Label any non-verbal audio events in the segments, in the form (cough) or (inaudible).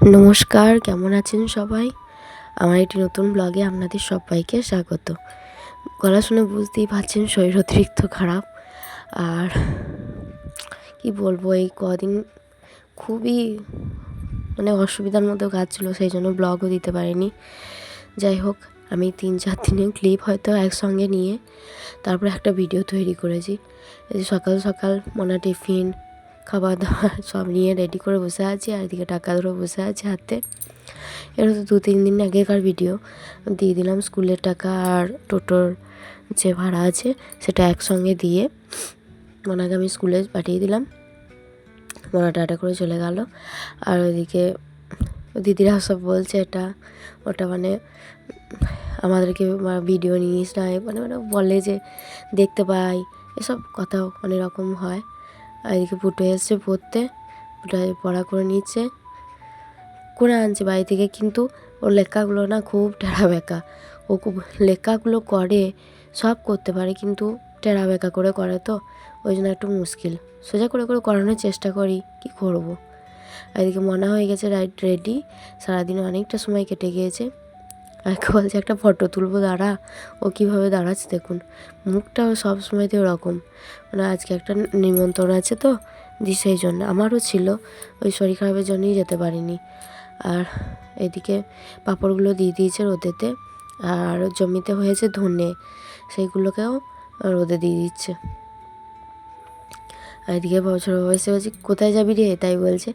নমস্কার, কেমন আছেন সবাই? আমার একটি নতুন ব্লগে আপনাদের সবাইকে স্বাগত। গলা শুনে বুঝতেই পারছেন শরীর অতিরিক্ত খারাপ। আর কি বলব, এই কদিন খুবই মানে অসুবিধার মধ্যে কাজ ছিল সেই জন্য ব্লগও দিতে পারিনি। যাই হোক, আমি তিন চার দিনের ক্লিপ হয়তো একসঙ্গে নিয়ে তারপরে একটা ভিডিও তৈরি করেছি। সকাল সকাল মনা টিফিন খাবার দাবার সব নিয়ে রেডি করে বসে আছি আর এদিকে টাকা ধরে বসে আছে হাতে। এটা তো দু তিন দিন আগেকার ভিডিও দিয়ে দিলাম স্কুলের টাকা আর টোটোর যে ভাড়া আছে সেটা একসঙ্গে দিয়ে মনাকে আমি স্কুলে পাঠিয়ে দিলাম। মনা টাটা করে চলে গেল। আর ওইদিকে দিদিরা সব বলছে, এটা, ওটা মানে আমাদেরকে ভিডিও নিস না মানে মানে বলে যে দেখতে পাই। এসব কথা অনেক রকম হয়। আর এদিকে পুটু এসছে পড়তে, পুটু পড়া করে নিচ্ছে। করে আনছে বাড়ি থেকে, কিন্তু ওর লেখাগুলো না খুব টেরা বেঁকা। ও লেখাগুলো করে, সব করতে পারে, কিন্তু টেরা বেঁকা করে করে তো, ওই জন্য একটু মুশকিল। সোজা করে করে করানোর চেষ্টা করি, কি করব। এদিকে মনে হয়ে গেছে, রাইট রেডি। সারাদিন অনেকটা সময় কেটে গিয়েছে। আমাকে বলছে, একটা ফটো তুলবো, দাঁড়া। ও কীভাবে দাঁড়াচ্ছে দেখুন। মুখটাও সব সময়তে ওরকম। মানে আজকে একটা নিমন্ত্রণ আছে তো, দি সেই জন্য। আমারও ছিল, ওই শরীর খারাপের জন্যই যেতে পারিনি। আর এদিকে পাঁপড়গুলো দিয়ে দিয়েছে রোদেতে, আর জমিতে হয়েছে ধনে, সেইগুলোকেও রোদে দিয়ে দিচ্ছে। আর এদিকে বছর বয়সে বলছি, কোথায় যাবি রে? তাই বলছে।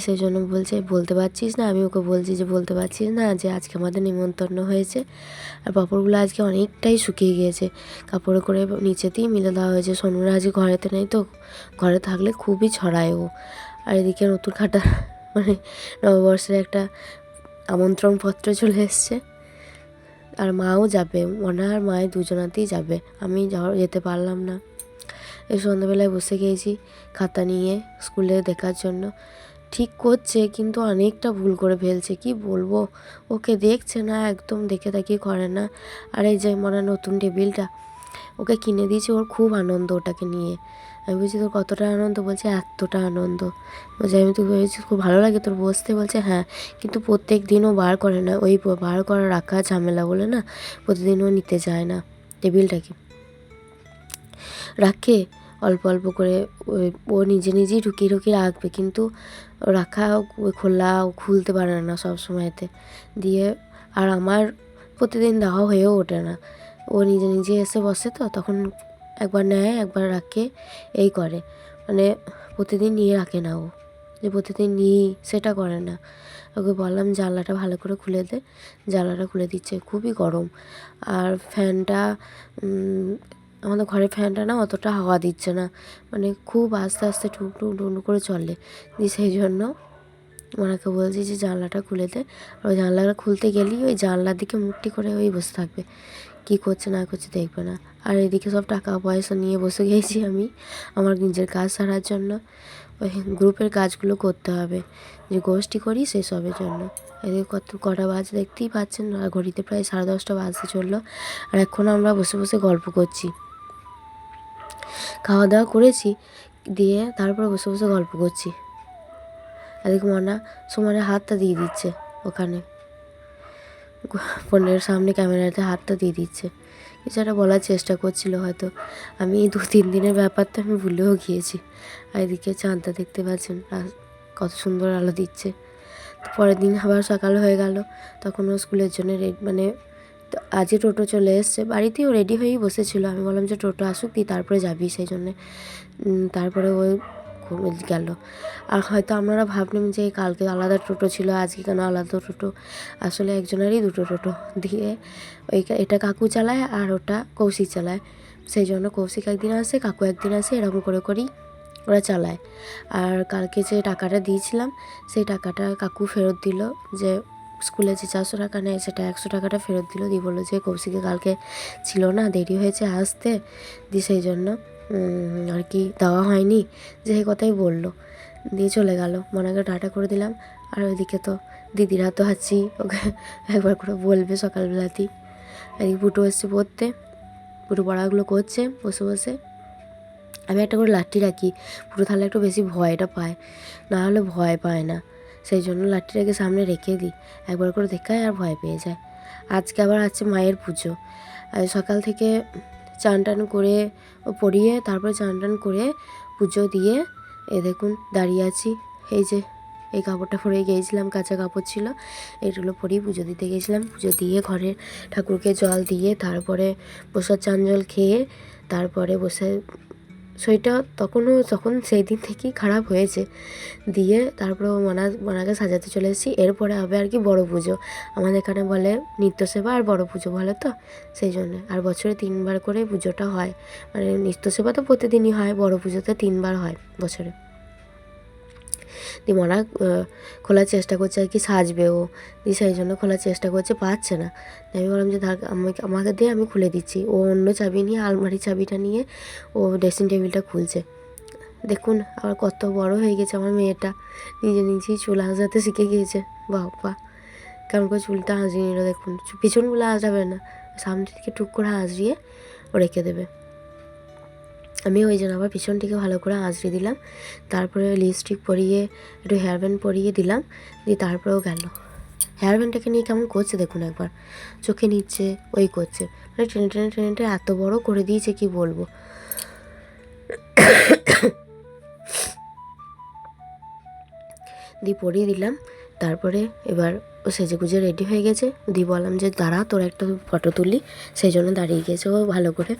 সেই জন্য বলছে, বলতে পারছিস না? আমি ওকে বলছি যে, বলতে পারছিস না যে, আজকে আমাদের নিমন্ত্রণ হয়েছে। আর পাঁপড়গুলো আজকে অনেকটাই শুকিয়ে গিয়েছে। কাপড়ে করে নিচেতেই মিলে দেওয়া হয়েছে। সোনুরা আজকে ঘরেতে নেই তো, ঘরে থাকলে খুবই ছড়ায় ও। আর এদিকে নতুন খাটা মানে নববর্ষের একটা আমন্ত্রণ পত্র চলে এসছে। আর মাও যাবে ওনার মায়ের দুজনাতেই যাবে। আমি যাওয়ার যেতে পারলাম না। এই সন্ধ্যাবেলায় বসে গিয়েছি খাতা নিয়ে স্কুলে দেখার জন্য। ঠিক করছে, কিন্তু অনেকটা ভুল করে ফেলছে, কি বলব? ওকে দেখছে না, একদম দেখে তাকিয়ে করে না। আর এই যে মনে নতুন টেবিলটা, ওকে কিনে দিয়েছি, ওর খুব আনন্দ ওটাকে নিয়ে। আমি বলছি, তোর কতটা আনন্দ? বলছে, এতটা আনন্দ। বলছি, আমি তো ভেবেছি খুব ভালো লাগে তোর বসতে। বলছে হ্যাঁ কিন্তু প্রত্যেক দিনও বার করে না, ওই বার করা রাখা ঝামেলা বলে না প্রতিদিনও নিতে যায় না টেবিলটাকে। রাখে অল্প অল্প করে ও নিজে নিজেই ঢুকিয়ে ঢুকিয়ে রাখবে। কিন্তু রাখা খোলা খুলতে পারে না সব সময়তে। দিয়ে আর আমার প্রতিদিন দেওয়া হয়েও ওঠে না। ও নিজে নিজে এসে বসে তো, তখন একবার নেয়, একবার রাখে, এই করে। মানে প্রতিদিন নিয়ে রাখে না ও। যে প্রতিদিন নিই, সেটা করে না। ওকে বললাম, জানলাটা ভালো করে খুলে দে। জানলাটা খুলে দিচ্ছে। খুবই গরম। আর ফ্যানটা আমাদের ঘরের ফ্যানটা না অতটা হাওয়া দিচ্ছে না। মানে খুব আস্তে আস্তে টুক টুক টুক করে চলে। দিয়ে সেই জন্য ওনাকে বলছি যে জানলাটা খুলে দে। আর ওই জানলাটা খুলতে গেলেই ওই জানলার দিকে মুখটি করে ওই বসে থাকবে। কী করছে না করছে দেখবে না। আর এদিকে সব টাকা পয়সা নিয়ে বসে গিয়েছি আমি আমার নিজের কাজ সারার জন্য। ওই গ্রুপের কাজগুলো করতে হবে। যে গোষ্ঠী করি সেসবের জন্য। এদিকে কত কটা বাজ দেখতেই পাচ্ছেন, আর ঘড়িতে প্রায় সাড়ে দশটা বাজতে চলল। আর এখন আমরা বসে বসে গল্প করছি। খাওয়া দাওয়া করেছি, দিয়ে তারপরে বসে বসে গল্প করছি। এদিকে মনা সমানে হাতটা দিয়ে দিচ্ছে ওখানে। ফোনের সামনে ক্যামেরাতে হাতটা দিয়ে দিচ্ছে। কিছু একটা বলার চেষ্টা করছিল হয়তো। আমি এই দু তিন দিনের ব্যাপারটা আমি ভুলেও গিয়েছি। আর এদিকে চাঁদটা দেখতে পাচ্ছেন কত সুন্দর আলো দিচ্ছে। পরের দিন আবার সকাল হয়ে গেল, তখন ও স্কুলের জন্য রেড মানে আজই টোটো চলে এসছে। বাড়িতেও রেডি হয়েই বসেছিল। আমি বললাম যে, টোটো আসুক তুই তারপরে যাবি সেই জন্যে। তারপরে ওই গেল। আর হয়তো আপনারা ভাবলেন যে, কালকে আলাদা টোটো ছিল, আজকে কেন আলাদা টোটো? আসলে একজনেরই দুটো টোটো। দিয়ে ওই এটা কাকু চালায় আর ওটা কৌশিক চালায়। সেই জন্য কৌশিক একদিন আসে, কাকু একদিন আসে, এরকম করে করেই ওরা চালায়। আর কালকে যে টাকাটা দিয়েছিলাম, সেই টাকাটা কাকু ফেরত দিল যে স্কুলে যে চারশো টাকা নেয় সেটা একশো টাকাটা ফেরত দিল। দিয়ে বলল যে, কৌশিকে কালকে ছিল না, দেরি হয়েছে আসতে। দিয়ে সেই জন্য আর কি দেওয়া হয়নি। যে এই কথাই বলল। দিয়ে চলে গেল। মনাকে টাটা করে দিলাম। আর ওইদিকে তো দিদিরা তো আছি, ওকে একবার করে বলবে সকালবেলাতেই। এদিকে পুটু এসছে পড়তে। পুটু পড়াগুলো করছে, বসে বসে। আমি একটা করে লাঠি রাখি। পুরো তাহলে একটু বেশি ভয়টা পায়। না হলে ভয় পায় না। সেই জন্য লাঠিটাকে সামনে রেখে দিই। একবার করে দেখায় আর ভয় পেয়ে যায়। আজকে আবার আছে মায়ের পুজো। সকাল থেকে চান টান করে পড়িয়ে তারপরে চান টান করে পুজো দিয়ে এ দেখুন দাঁড়িয়ে আছি। এই যে, এই কাপড়টা পরে গিয়েছিলাম, কাঁচা কাপড় ছিল। এগুলো পরেই পুজো দিতে গেছিলাম পুজো দিয়ে ঘরের ঠাকুরকে জল দিয়ে তারপরে বসার চান জল খেয়ে তারপরে বসে শরীরটা তখনও তখন সেই দিন থেকেই খারাপ হয়েছে, দিয়ে তারপরে মানা, মানাকে সাজাতে চলে এসেছি। এরপরে হবে আর কি বড় পুজো। আমাদের এখানে বলে নিত্যসেবা আর বড় পুজো বলে তো? সেই জন্য। আর বছরে তিনবার করে পুজোটা হয়। মানে নিত্যসেবা তো প্রতিদিনই হয়, বড় পুজোতে তিনবার হয় বছরে। দিয়ে মনা খোলার চেষ্টা করছে আর কি সাজবে ও দিয়ে সেই জন্য খোলার চেষ্টা করছে, পাচ্ছে না। আমি বললাম যে আমাকে আমাকে দিয়ে আমি খুলে দিচ্ছি। ও অন্য চাবি নিয়ে আলমারি চাবিটা নিয়ে ও ড্রেসিং টেবিলটা খুলছে। দেখুন, আবার কত বড় হয়ে গেছে আমার মেয়েটা। নিজে নিজেই চুল আঁচড়াতে শিখে গিয়েছে। বাবা! কেমন করে চুলটা আঁচড়িয়ে নিল, দেখুন। পিছনগুলো আঁচড়াবে না। সামনে থেকে টুক করে আঁচড়িয়ে ও রেখে দেবে। আমি ওই জন্য আবার পিছনটিকে ভালো করে আঁচড়ে দিলাম। তারপরে লিপস্টিক পরিয়ে, একটু হেয়ার ব্যান্ড পরিয়ে দিলাম। দিয়ে তারপরেও গেল। হেয়ার ব্যান্ডটাকে নিয়ে কেমন করছে দেখুন একবার। চোখে নিচ্ছে, ওই করছে। মানে টেনে টেনে টেনে টেনে এত বড় করে দিয়েছে কি বলব? (coughs) দিয়ে পরিয়ে দিলাম। তারপরে এবার ও সেজে গুজে রেডি হয়ে গেছে। দিয়ে বললাম যে, দাঁড়া, তোর একটা ফটো তুলি। সেই জন্য দাঁড়িয়ে গেছে ও ভালো করে।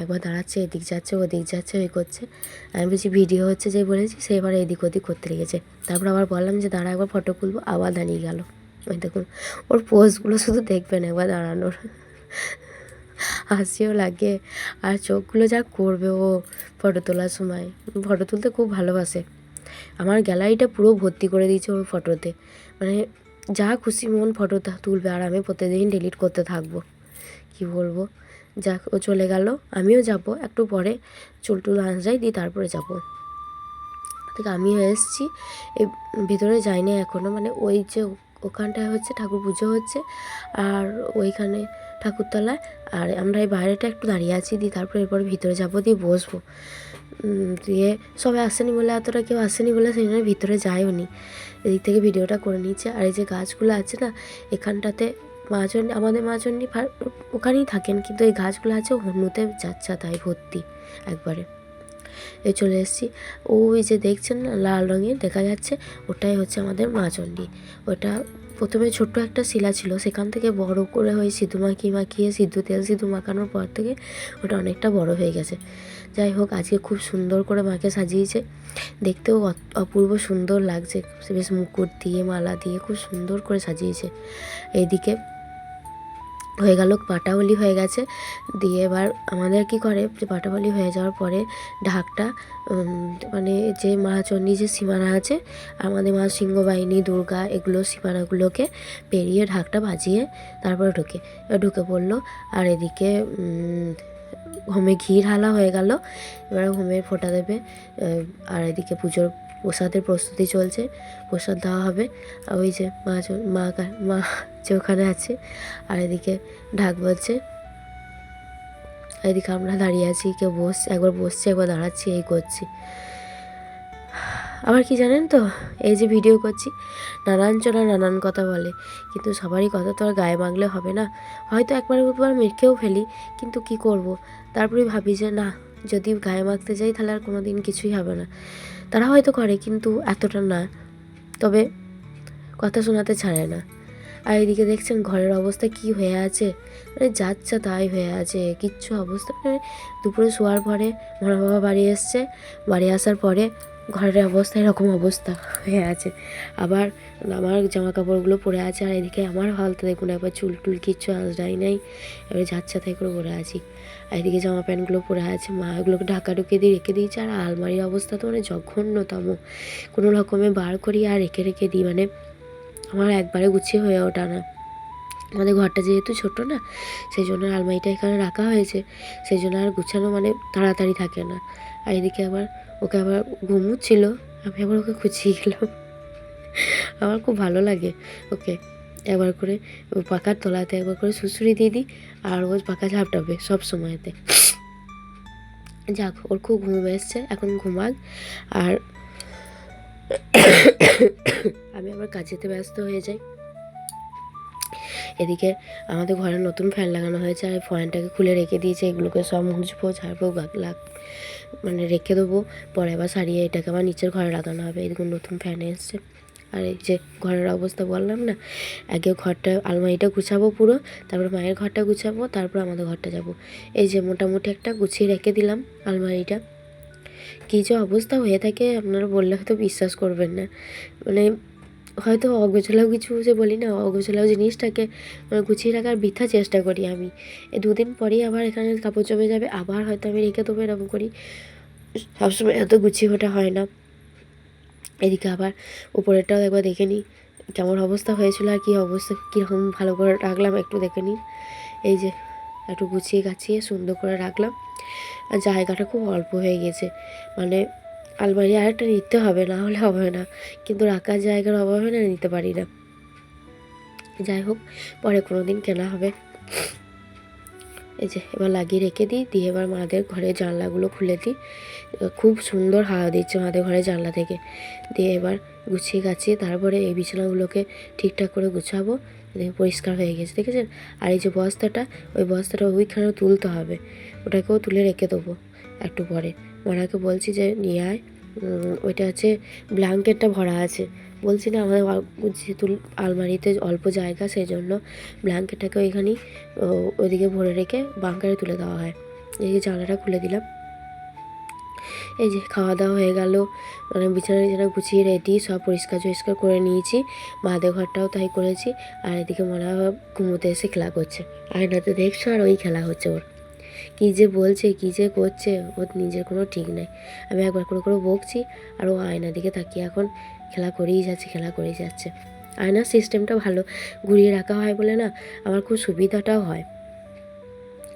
একবার দাঁড়াচ্ছে, এদিক যাচ্ছে, ওদিক যাচ্ছে ওই করছে। আমি বলছি, ভিডিও হচ্ছে যে বলেছি সে এবার এদিক ওদিক করতে লেগেছে। তারপর আবার বললাম যে, দাঁড়া, একবার ফটো তুলবো। আবার দাঁড়িয়ে গেল। ওই দেখুন, ওর পোজগুলো শুধু দেখবেন একবার দাঁড়ানোর। হাসিও লাগে। আর চোখগুলো যা করবে ও ফটো তোলার সময়। ফটো তুলতে খুব ভালোবাসে। আমার গ্যালারিটা পুরো ভর্তি করে দিয়েছে ওর ফটোতে মানে যা খুশি মন ফটো তুলবে আর আমি প্রতিদিন ডিলিট করতে থাকব। কি বলব? যাক, ও চলে গেল, আমিও যাব, একটু পরে চুল টুল আঁচড়াই দিয়ে তারপরে যাব। ঠিক আমিও এসেছি এই ভিতরে যাইনি এখনও মানে ওই যে ওখানটায় হচ্ছে ঠাকুর পুজো হচ্ছে, আর ওইখানে ঠাকুরতলায়, আর আমরা এই বাইরেটা একটু দাঁড়িয়ে আছি, দিয়ে তারপরে এরপরে ভিতরে যাব, দিয়ে বসবো। দিয়ে সবাই আসেনি বলে, এতটা কেউ আসেনি বলে সেই জন্য ভিতরে যায়ও নি এদিক থেকে ভিডিওটা করে নিচ্ছে আর এই যে গাছগুলো আছে না, এখানটাতে মাজন আমাদের মাজন্নি ওখানেই থাকেন। কিন্তু এই গাছগুলো আছে হনুতে যাচ্ছে তাই ভর্তি একবারে। এ চলে এসেছি। ওই যে দেখছেন না, লাল রঙের দেখা যাচ্ছে, ওটাই হচ্ছে আমাদের মাজন্ডি ওটা প্রথমে ছোট্ট একটা শিলা ছিল, সেখান থেকে বড় করে হয়ে সিদ্ধু মাখিয়ে মাখিয়ে সিদ্ধ তেল সিদ্ধ মাখানোর পর থেকে ওটা অনেকটা বড় হয়ে গেছে। যাই হোক, আজকে খুব সুন্দর করে মাকে সাজিয়েছে। দেখতেও অপূর্ব সুন্দর লাগছে। বেশ মুকুট দিয়ে, মালা দিয়ে খুব সুন্দর করে সাজিয়েছে। এইদিকে হয়ে গেল, পাটাবলি হয়ে গেছে। দিয়ে এবার আমাদের কি করে? যে পাটাবলি হয়ে যাওয়ার পরে ঢাকটা মানে যে মা চণ্ডী যে সীমানা আছে, আমাদের মা সিংহবাহিনী, দুর্গা, এগুলো সীমানাগুলোকে পেরিয়ে ঢাকটা বাজিয়ে তারপরে ঢুকে ঢুকে পড়ল। আর এদিকে হোমে ঘি ঢালা হয়ে গেল। এবার হোমের ফোঁটা দেবে। আর এদিকে পুজোর প্রসাদের প্রস্তুতি চলছে। প্রসাদ দেওয়া হবে। আর ওই যে মা মা মা যে ওখানে আছে, আর এদিকে ঢাক বলছে এদিকে আমরা দাঁড়িয়ে আছি, কেউ বসছে একবার বসছে, একবার দাঁড়াচ্ছি, এই করছি। আবার কি জানেন তো? এই যে ভিডিও করছি, নানান জনা নানান কথা বলে। কিন্তু সবারই কথা তো আর গায়ে মাগলে হবে না। হয়তো একবার দুবার মেখেও ফেলি, কিন্তু কি করব? তারপরে ভাবি যে, না, যদি গায়ে মাখতে যাই তাহলে আর কোনো দিন কিছুই হবে না। তারা হয়তো করে, কিন্তু এতটা না। তবে কথা শোনাতে ছাড়ে না। আর এদিকে দেখছেন ঘরের অবস্থা কি হয়ে আছে? মানে যাচ্ছে তাই হয়ে আছে। কিচ্ছু অবস্থা মানে দুপুরে শোয়ার পরে মনা বাবা বাড়ি এসছে। বাড়ি আসার পরে ঘরের অবস্থা এরকম অবস্থা হয়ে আছে। আবার আমার জামা কাপড়গুলো পরে আছে আর এদিকে আমার হালতে দেখুন একবার চুল টুল কিচ্ছু আঁচড়াই নাই, এবার যাচ্ছা তাই করে পরে আছি। আর এদিকে জামা প্যান্টগুলো পরে আছে, মা এগুলোকে ঢাকা ঢুকে দিয়ে রেখে দিয়েছে আর আলমারির অবস্থা তো মানে জঘন্যতম। কোনো রকমে বার করি আর রেখে রেখে দিই মানে আমার একবারে গুছিয়ে হয়ে ওঠা না। আমাদের ঘরটা যেহেতু ছোট না, সেই জন্য আলমারিটা এখানে রাখা হয়েছে। সেই জন্য আর গুছানো মানে তাড়াতাড়ি থাকে না। আর এদিকে আবার ওকে আবার ঘুমুচ্ছিল, আমি আবার ওকে খুঁচিয়ে গেলাম আমার খুব ভালো লাগে ওকে। একবার করে ও পাকার তলাতে একবার করে সুসুরি দিয়ে দিই আর ও পাকা ঝাপটাবে সব সময়তে। যাক, ওর খুব ঘুম এসছে, এখন ঘুমাক। আর আমি আবার কাজেতে ব্যস্ত হয়ে যাই। এদিকে আমাদের ঘরে নতুন ফ্যান লাগানো হয়েছে, আর ফ্যানটাকে খুলে রেখে দিয়েছে, এগুলোকে সব মুছবো, ঝাড়বো লাগ মানে রেখে দেবো। পরে আবার সারিয়ে এটাকে আবার নিচের ঘরে লাগানো হবে, এদিকে নতুন ফ্যান এসছে। আর এই যে ঘরের অবস্থা বললাম না, আগে ঘরটা আলমারিটা গুছাবো পুরো, তারপর মায়ের ঘরটা গুছাবো, তারপর আমাদের ঘরটা যাব। এই যে মোটামুটি একটা গুছিয়ে রেখে দিলাম আলমারিটা। কী যে অবস্থা হয়ে থাকে আপনারা বললে হয়তো বিশ্বাস করবেন না। মানে হয়তো অগোছালাও কিছু যে বলি না অগোছালাও জিনিসটাকে গুছিয়ে রাখার বৃথা চেষ্টা করি আমি। দুদিন পরেই আবার এখানে কাপড় জমে যাবে, আবার হয়তো আমি রেখে দেবো এরকম করি। সবসময় এত গুছিয়ে ওটা হয় না। এদিকে আবার উপরেরটাও একবার দেখে নিই, কেমন অবস্থা হয়েছিল আর কী অবস্থা, কীরকম ভালো করে রাখলাম একটু দেখে নিন এই যে একটু গুছিয়ে গাছিয়ে সুন্দর করে রাখলাম। আর জায়গাটা খুব অল্প হয়ে গেছে। মানে আলমারি আরেকটা নিতে হবে, না হলে হবে না। কিন্তু রাখার জায়গার অভাবে না, নিতে পারি না। যাই হোক, পরে কোনো দিন কেনা হবে। এই যে, এবার লাগিয়ে রেখে দিই। দিয়ে এবার মাদের ঘরের জানলাগুলো খুলে দিই। খুব সুন্দর হাওয়া দিচ্ছে মাদের ঘরের জানলা থেকে। দিয়ে এবার গুছিয়ে গাছিয়ে তারপরে এই বিছানাগুলোকে ঠিকঠাক করে গুছাবো। পরিষ্কার হয়ে গেছে, দেখেছেন? আর এই যে বস্তাটা, ওই বস্তাটা ওইখানেও তুলতে হবে। ওটাকেও তুলে রেখে দেবো একটু পরে। ওনাকে বলছি যে, নিয়ে আয়। ওইটা হচ্ছে ব্ল্যাঙ্কেটটা ভরা আছে। বলছি, না, আমাদের যেহেতু আলমারিতে অল্প জায়গা সেই জন্য ব্ল্যাঙ্কেটটাকে ওইখানেই ওইদিকে ভরে রেখে বাঙ্কারে তুলে দেওয়া হয়। এই যে জানলাটা খুলে দিলাম। এই যে খাওয়া দাওয়া হয়ে গেল। মানে বিছানা টিছানা গুছিয়ে রেডি, সব পরিষ্কার টরিষ্কার করে নিয়েছি। মাদের ঘরটাও তাই করেছি। আর এদিকে মনে হয় ঘুমোতে এসে খেলা করছে। আয়নাতে দেখছ আর ওই খেলা হচ্ছে ওর। কী যে বলছে, কী যে করছে, ওর নিজের কোনো ঠিক নাই। আমি একবার করে করে বকছি, আর ও আয়না দিকে তাকিয়ে এখন খেলা করেই যাচ্ছে, খেলা করেই যাচ্ছে। আয়নার সিস্টেমটা ভালো, ঘুরিয়ে রাখা হয় বলে না, আমার খুব সুবিধাটাও হয়।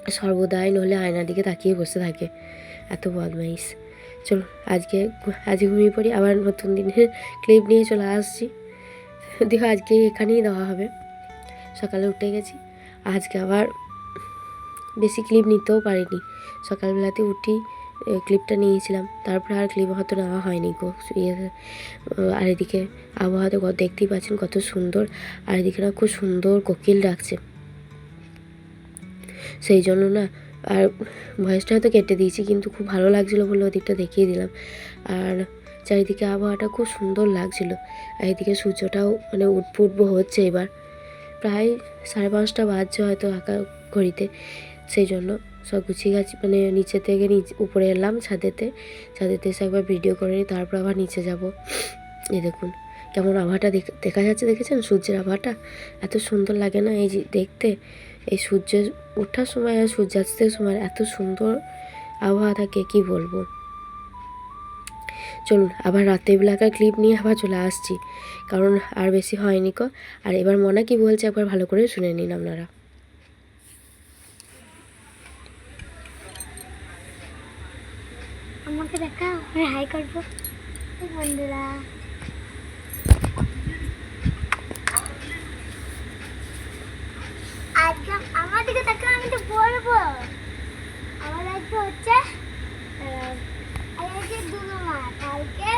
সর্বদাই নইলে আয়নার দিকে তাকিয়ে বসে থাকে। এত বদমাইশ। চলো, আজকে আজকে ঘুমিয়ে পড়ি, আবার নতুন দিনের ক্লিপ নিয়ে চলে আসছি। দেখো, আজকে এখানেই দেওয়া হবে। সকালে উঠে গেছি, আজকে আবার বেশি ক্লিপ নিতেও পারিনি। সকালবেলাতে উঠি ক্লিপটা নিয়েছিলাম। তারপরে আর ক্লিপ হয়তো নেওয়া হয়নি গো। ইয়ে আর এদিকে আবহাওয়াতে কত দেখতেই পাচ্ছেন কত সুন্দর। আর এদিকে না খুব সুন্দর কোকিল ডাকছে। সেই জন্য না, আর ভয়েসটা হয়তো কেটে দিয়েছি, কিন্তু খুব ভালো লাগছিল বলে ওদিকটা দেখিয়ে দিলাম। আর চারিদিকে আবহাওয়াটা খুব সুন্দর লাগছিল। আর এদিকে সূর্যটাও মানে উঠবো হচ্ছে এবার। প্রায় সাড়ে পাঁচটা বাজছে হয়তো আঁকা ঘড়িতে। সেই জন্য সব গুছিয়ে গাছি। মানে নিচে থেকে নিচে, উপরে এলাম ছাদেতে। ছাদেতে এসে একবার ভিডিও করে নিই, তারপর আবার নিচে যাব। এই দেখুন, কেমন আবহাওয়াটা দেখা যাচ্ছে, দেখেছেন? সূর্যের আবহাওয়াটা এত সুন্দর লাগে না এই দেখতে? এই সূর্যের ওঠার সময় আর সূর্যাস্তের সময় এত সুন্দর আবহাওয়া থাকে, কি বলব? চলুন, আবার রাতের বেলাকার ক্লিপ নিয়ে আবার চলে আসছি। কারণ আর বেশি হয়নি কো। আর এবার মনে কি বলছে একবার ভালো করে শুনে নিন আপনারা। আমাকে দেখা আমি হাই করব। বন্ধুরা। আজকে আমার দিকে দেখা আমি তো বলব। আমার আজকে হচ্ছে আজকে মা। কালকে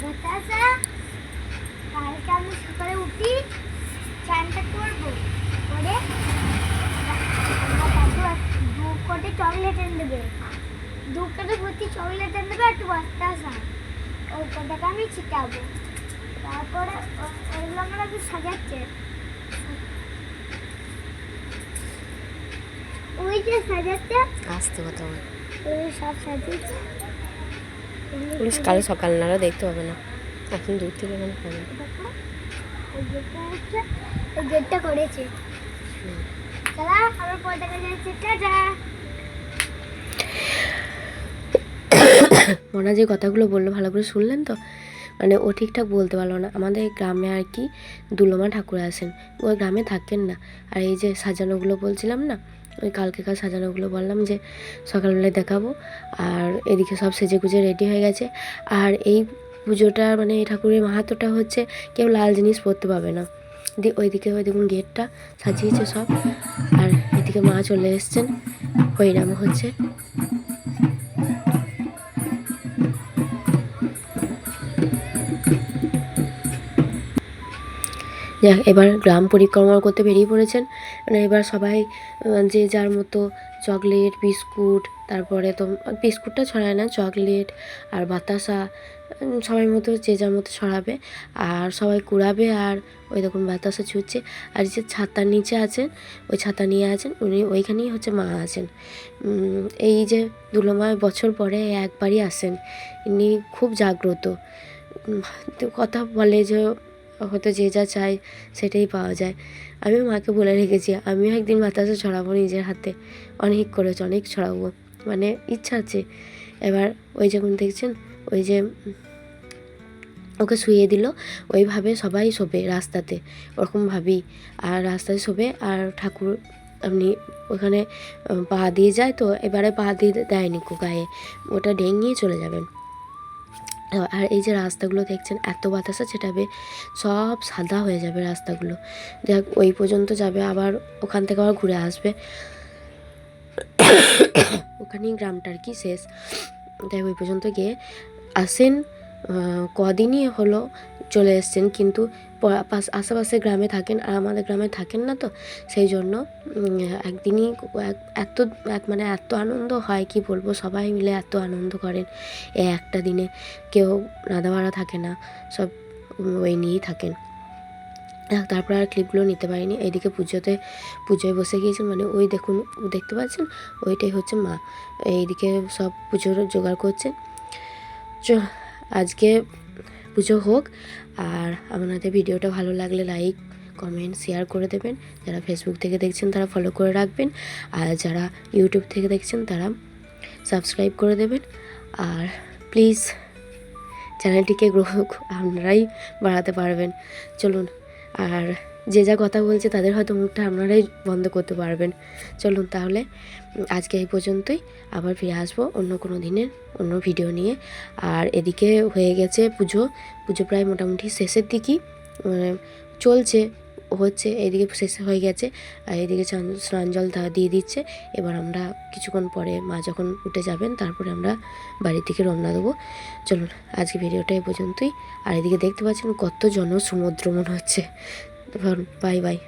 বাতাসা, কালকে আমি সকালে উঠি চানটা করব। করে দু কোটে চকলেট এনে দেবে। দু কেটে ভর্তি চকলেট এনে দেবে একটু বাতাসা ওই কটাকে আমি ছিটাবো। তারপরে ওগুলো আমরা কি সাজাচ্ছে। ওই যে সাজাচ্ছে আসতে কথা বল। ওই সব সাজিয়েছে পুলিশ কালে সকাল নাড়া দেখতে পাবে না। এখন দূর থেকে মানে হবে গেটটা করেছে। আবার পরে দেখা যাচ্ছে। টাটা! মনা যে কথাগুলো বলল, ভালো করে শুনলেন তো? মানে ও ঠিকঠাক বলতে পারল না। আমাদের গ্রামে আর কি দুলোমা ঠাকুর আসেন ও গ্রামে থাকেন না। আর এই যে সাজানোগুলো বলছিলাম না, ওই কালকেকার সাজানোগুলো বললাম যে সকালবেলায় দেখাবো। আর এদিকে সব সেজে গুজে রেডি হয়ে গেছে। আর এই পুজোটা মানে এই ঠাকুরের মাহাত্মটা হচ্ছে, কেউ লাল জিনিস পরতে পাবে না। দিয়ে ওইদিকে ওই দেখুন গেটটা সাজিয়েছে সব। আর এদিকে মা চলে এসছেন। হরিনাম হচ্ছে। যাক, এবার গ্রাম পরিক্রমা করতে বেরিয়ে পড়েছেন। মানে এবার সবাই যে যার মতো চকলেট, বিস্কুট, তারপরে তো বিস্কুটটা ছড়ায় না, চকলেট আর বাতাসা সবাই মতো যে যার মতো ছড়াবে আর সবাই কুড়াবে আর ওই দেখুন বাতাসা ছুটছে। আর যে ছাতার নিচে আছেন, ওই ছাতা নিয়ে আছেন, উনি ওইখানেই হচ্ছে মা আছেন। এই যে দুলোমায় বছর পরে একবারই আসেন, ইনি খুব জাগ্রত। কথা বলে যে হয়তো যে যা চায় সেটাই পাওয়া যায়। আমি মাকে বলে রেখেছি, আমিও একদিন বাতাসা ছড়াবো নিজের হাতে। অনেক করেছি, অনেক ছড়াবো। মানে ইচ্ছা আছে। এবার ওই যখন দেখছেন, ওই যে ওকে শুয়ে দিল, ওইভাবে সবাই শোবে রাস্তাতে ওরকমভাবেই আর রাস্তায় শোবে, আর ঠাকুর আপনি ওখানে পা দিয়ে যায় তো, এবারে পা দিয়ে দেয়নি গায়ে ওটা ডেঙিয়ে চলে যাবেন। আর এই যে রাস্তাগুলো দেখছেন, এত বাতাসা ছেটাবে সব সাদা হয়ে যাবে রাস্তাগুলো। দেখ ওই পর্যন্ত যাবে, আবার ওখান থেকে আবার ঘুরে আসবে। (coughs) ওখানেই গ্রামটা আর কি শেষ? দেখ ওই পর্যন্ত গিয়ে আসেন। কদিনই হলো চলে এসছেন, কিন্তু আশেপাশে গ্রামে থাকেন আর আমাদের গ্রামে থাকেন না তো। সেই জন্য একদিনই এক- এত, এক মানে এত আনন্দ হয়, কি বলব? সবাই মিলে এত আনন্দ করেন। এই একটা দিনে কেউ রাধা ভাড়া থাকে না, সব ওই নিয়েই থাকেন। তারপর আর ক্লিপগুলো নিতে পারিনি। এইদিকে পুজোতে, পুজোয় বসে গিয়েছেন মানে ওই দেখুন, দেখতে পাচ্ছেন? ওইটাই হচ্ছে মা। এইদিকে সব পুজোর জোগাড় করছে আজকে পুজো হোক। আর আপনাদের ভিডিওটা ভালো লাগলে লাইক কমেন্ট শেয়ার করে দেবেন। যারা ফেসবুক থেকে দেখছেন তারা ফলো করে রাখবেন। আর যারা ইউটিউব থেকে দেখছেন তারা সাবস্ক্রাইব করে দেবেন। আর প্লিজ চ্যানেলটিকে গ্রহ আপনারাই বাড়াতে পারবেন। চলুন, আর যে যা কথা বলছে তাদের হয়তো মুখটা আপনারাই বন্ধ করতে পারবেন। চলুন তাহলে, আজকে এই পর্যন্তই। আবার ফিরে আসব অন্য কোনো দিনের, অন্য ভিডিও নিয়ে। আর এদিকে হয়ে গেছে পুজো। পুজো প্রায় মোটামুটি শেষের দিকেই মানে চলছে, হচ্ছে, এদিকে শেষ হয়ে গেছে। আর এদিকে স্নান জল দিয়ে দিচ্ছে। এবার আমরা কিছুক্ষণ পরে মা যখন উঠে যাবেন, তারপরে আমরা বাড়ির দিকে রওনা দেবো। চলুন, আজকে ভিডিওটা এই পর্যন্তই। আর এদিকে দেখতে পাচ্ছেন কত জনসমুদ্র মনে হচ্ছে। Bye bye